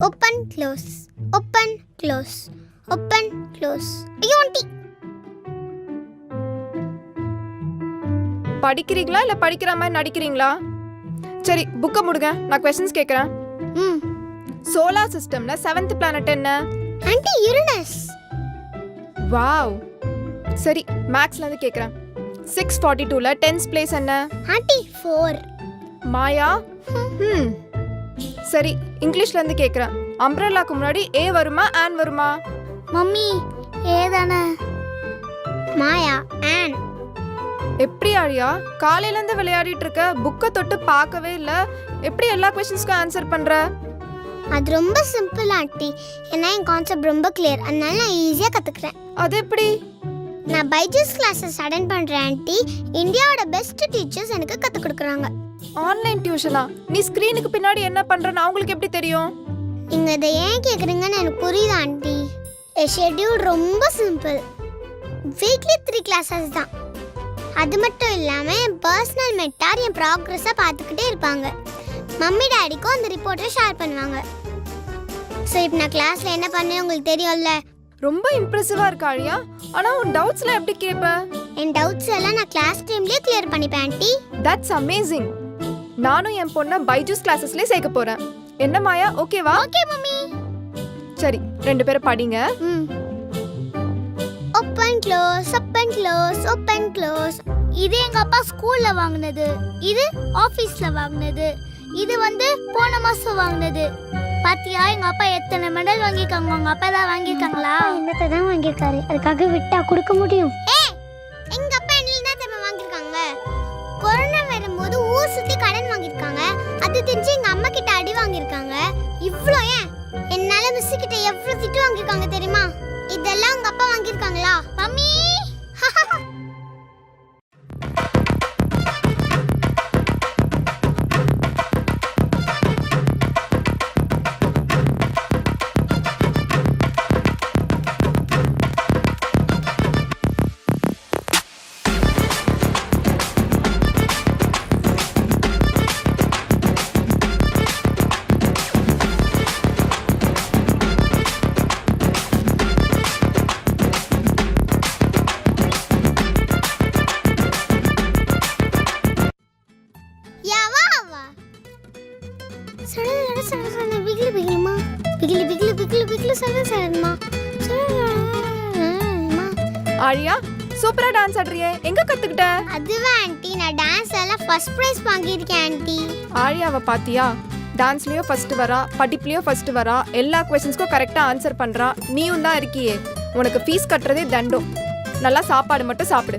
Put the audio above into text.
Open close open close open close ஐயோ aunty படிக்கிறீங்களா இல்ல படிக்கிற மாதிரி நடிக்கிறீங்களா? சரி புக்கை முடுங்க. நான் கொஸ்டின்ஸ் கேட்குறேன் ம். சோலார் சிஸ்டம்ல செவன்த் பிளானட் என்ன? ஆண்டி யுரனஸ் வாவ் சரி மேக்ஸ்ல இருந்து கேட்குறேன் சிக்ஸ் ஃபார்ட்டி டூல டென்ஸ் பிளேஸ் என்ன? Aunty four Maya? ம். சரி இங்கிலீஷ்ல இருந்து கேட்குறேன் அம்ப்ரெல்லாக்கு முன்னாடி ஏ வருமா ஆன் வருமா? மம்மி ஏதானே மாயா ஆன் எப்படி ஆழியா? காலையில இருந்து விளையாடிட்டு இருக்க புக்கை தொட்டு பார்க்கவே இல்ல. எப்படி எல்லா கொஸ்டின்ஸ்க்கும் ஆன்சர் பண்ற? அது ரொம்ப சிம்பிள் ஆண்டி. ஏன்னா என் கான்செப்ட் ரொம்ப கிளியர் அதனால நான் ஈஸியாக கற்றுக்குறேன் அது எப்படி? நான் பைஜூஸ் கிளாஸஸ் அட்டன் பண்ணுறேன் ஆண்டி. இந்தியாவோட பெஸ்ட் டீச்சர்ஸ் எனக்கு கற்றுக் கொடுக்குறாங்க. ஆன்லைன் டியூஷனா நீ ஸ்கிரீனுக்கு பின்னாடி என்ன பண்றன்னு அவங்களுக்கு எப்படி தெரியும்? நீங்கள் இதை ஏன் கேட்குறீங்கன்னு எனக்கு புரியுது ஆண்டி. என் ஷெட்யூல் ரொம்ப சிம்பிள் வீக்லி த்ரீ கிளாஸஸ் தான். அது மட்டும் இல்லாமல் என் பர்சனல் மெட்டார் என் ப்ராக்ரஸை பார்த்துக்கிட்டே இருப்பாங்க. மம்மி டாடிக்கும் அந்த ரிப்போர்ட்டை ஷேர் பண்ணுவாங்க. ஸோ இப்போ நான் கிளாஸில் என்ன பண்ணேன் உங்களுக்கு தெரியும்ல? ரொம்ப இம்ப்ரெசிவா இருக்கு ஆழியா ஆனா உன் டவுட்ஸ்ல எப்படி கேப்ப? என் டவுட்ஸ் எல்லாம் நான் கிளாஸ் டைம்லேயே கிளியர் பண்ணிப்பேன் ஆண்டி. தட்ஸ் அமேசிங் நானும் என் பொண்ணை பைஜூஸ் கிளாஸஸ்லயே சேர்க்க போறேன். என்ன மாயா? ஓகேவா ஓகே மம்மி. சரி ரெண்டு பேரும் படிங்க. ம். Open close open close open close இது எங்க அப்பா ஸ்கூல்ல வாங்குனது. இது ஆபீஸ்ல வாங்குனது. இது வந்து போன மாசம் வாங்குனது. பாத்தியா எங்க அப்பா எத்தனை மெடல் வாங்கியிருக்காங்க? உங்க அப்பா தான் வாங்கியிருக்காங்களா? என்னத்தை தான் வாங்கியிருக்காரு? அதுக்காக விட்டா கொடுக்க முடியும். ஏய் அது தெரிஞ்சு எங்க அம்மா கிட்ட அடி வாங்கியிருக்காங்க. இவ்வளோ ஏன்? என்னால மிஸ் கிட்ட எவ்வளவு திட்டு வாங்கியிருக்காங்க தெரியுமா? இதெல்லாம் உங்க அப்பா வாங்கியிருக்காங்களா? மம்மி! சட சட சட பிகிலி பிகிலி பிகிலி பிகிலி சட சடமா ஆழியா சூப்பரா டான்ஸ் ஆடுறியே. எங்க கத்துக்கிட்ட? அதுவா ஆண்டி நான் டான்ஸ் எல்லாம் ஃபர்ஸ்ட் ப்ரைஸ் வாங்கியிருக்கேன் ஆண்டி ஆழியாவை பாத்தியா? டான்ஸ்லயும் ஃபர்ஸ்ட் வரா படிப்புலயும் ஃபர்ஸ்ட் வரா எல்லா கொஸ்டின்ஸ்க்கும் கரெக்டா ஆன்சர் பண்றா. நீயும் தான் இருக்கியே. உனக்கு ஃபீஸ் கட்டுறதே தண்டம். நல்லா சாப்பாடு மட்டும் சாப்பிடு.